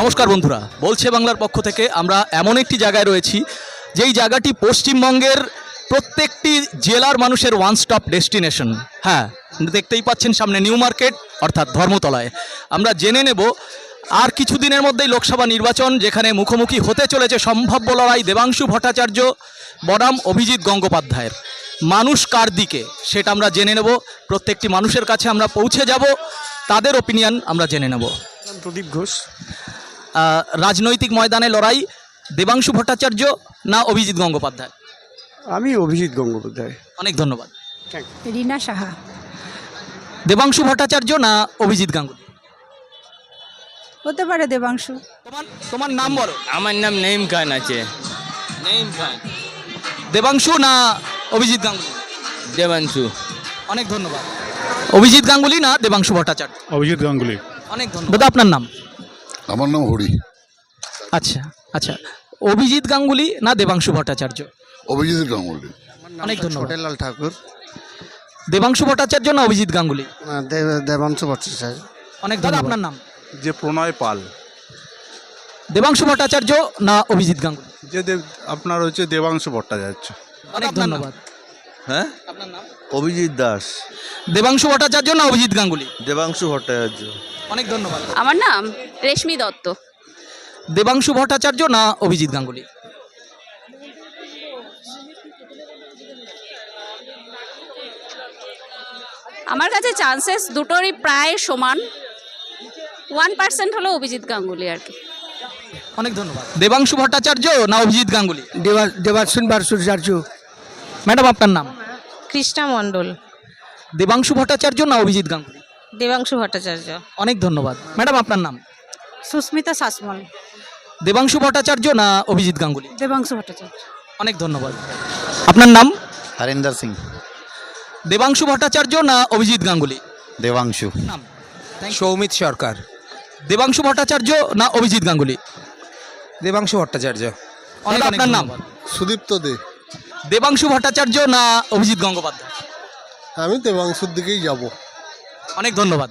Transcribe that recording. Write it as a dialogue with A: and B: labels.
A: নমস্কার বন্ধুরা, বলছে বাংলার পক্ষ থেকে আমরা এমন একটি জায়গায় রয়েছি, যেই জায়গাটি পশ্চিমবঙ্গের প্রত্যেকটি জেলার মানুষের ওয়ান স্টপ ডেস্টিনেশন হ্যাঁ দেখতেই পাচ্ছেন সামনে নিউ মার্কেট, অর্থাৎ ধর্মতলায়। আমরা জেনে নেব, আর কিছুদিনের মধ্যেই লোকসভা নির্বাচন, যেখানে মুখোমুখি হতে চলেছে সম্ভাব্য লড়াই দেবাংশু ভট্টাচার্য, বনাম অভিজিৎ গঙ্গোপাধ্যায়ের। মানুষ কার দিকে, সেটা আমরা জেনে নেব, প্রত্যেকটি মানুষের কাছে আমরা পৌঁছে যাব, তাদের ওপিনিয়ন আমরা জেনে নেব।
B: প্রদীপ ঘোষ।
A: রাজনৈতিক ময়দানে লড়াই দেবাংশু ভট্টাচার্য না অভিজিৎ গঙ্গোপাধ্যায়?
B: আমি অভিজিৎ গঙ্গোপাধ্যায়।
A: অনেক ধন্যবাদ।
C: রিনা সাহা।
A: দেবাংশু ভট্টাচার্য না অভিজিৎ গাঙ্গুলি?
C: হতে পারে দেবাংশু।
A: তোমার তোমার নাম বলো।
D: আমার নাম নেইম খান আছে। নঈম খান।
A: দেবাংশু না অভিজিৎ গাঙ্গুলি?
D: দেবাংশু।
A: অনেক ধন্যবাদ। অভিজিৎ গাঙ্গুলি না দেবাংশু ভট্টাচার্য?
E: অভিজিৎ গাঙ্গুলি।
A: অনেক ধন্যবাদ। দাদা আপনার নাম?
F: আমার নাম হরি।
A: আচ্ছা আচ্ছা। অভিজিৎ গাঙ্গুলি না দেবাংশু ভট্টাচার্য?
F: অভিজিৎ গাঙ্গুলি।
A: অনেক ধন্যবাদ।
B: ছোটেলাল ঠাকুর।
A: দেবাংশু ভট্টাচার্য না অভিজিৎ গাঙ্গুলি?
B: দেবাংশু ভট্টাচার্য।
A: অনেক দাদা আপনার নাম?
E: যে প্রণয় পাল।
A: দেবাংশু ভট্টাচার্য না অভিজিৎ গাঙ্গুলি?
E: যে দেব আপনার হচ্ছে দেবাংশু ভট্টাচার্য।
A: অনেক ধন্যবাদ।
G: হ্যাঁ?
A: আপনার নাম?
G: অভিজিৎ দাস।
A: দেবাংশু ভট্টাচার্য না অভিজিৎ গাঙ্গুলি?
G: দেবাংশু ভট্টাচার্য।
A: অনেক ধন্যবাদ।
H: আমার নাম রেশমি দত্ত।
A: দেবাংশু ভট্টাচার্য না অভিজিৎ গাঙ্গুলি?
H: আমার কাছে চান্সেস দুটোরই প্রায় সমান। ওয়ান পার্সেন্ট হলো অভিজিৎ গাঙ্গুলি আর কি।
A: অনেক ধন্যবাদ। দেবাংশু ভট্টাচার্য না অভিজিৎ গাঙ্গুলি?
B: দেবাসুন বাসুচার্য।
A: ম্যাডাম আপনার নাম?
I: কৃষ্ণা মণ্ডল।
A: দেবাংশু ভট্টাচার্য না অভিজিৎ গাঙ্গুলি?
I: দেবাংশু ভট্টাচার্য।
A: অনেক ধন্যবাদ। ম্যাডাম আপনার নাম?
C: সুস্মিতা শাসমল
A: দেবাংশু ভট্টাচার্য না অভিজিৎ গাঙ্গুলি?
C: দেবাংশু ভট্টাচার্য।
A: অনেক ধন্যবাদ। আপনার নাম?
G: হরিন্দর সিং।
A: দেবাংশু ভট্টাচার্য না অভিজিৎ গাঙ্গুলি?
G: দেবাংশু।
A: নাম?
B: সৌমিত সরকার।
A: দেবাংশু ভট্টাচার্য না অভিজিৎ গাঙ্গুলি?
B: দেবাংশু ভট্টাচার্য।
A: অনেক আপনার নাম?
F: সুদীপ্ত দে।
A: দেবাংশু ভট্টাচার্য না অভিজিৎ গঙ্গোপাধ্যায়?
F: আমি দেবাংশুর দিকেই যাব।
A: অনেক ধন্যবাদ।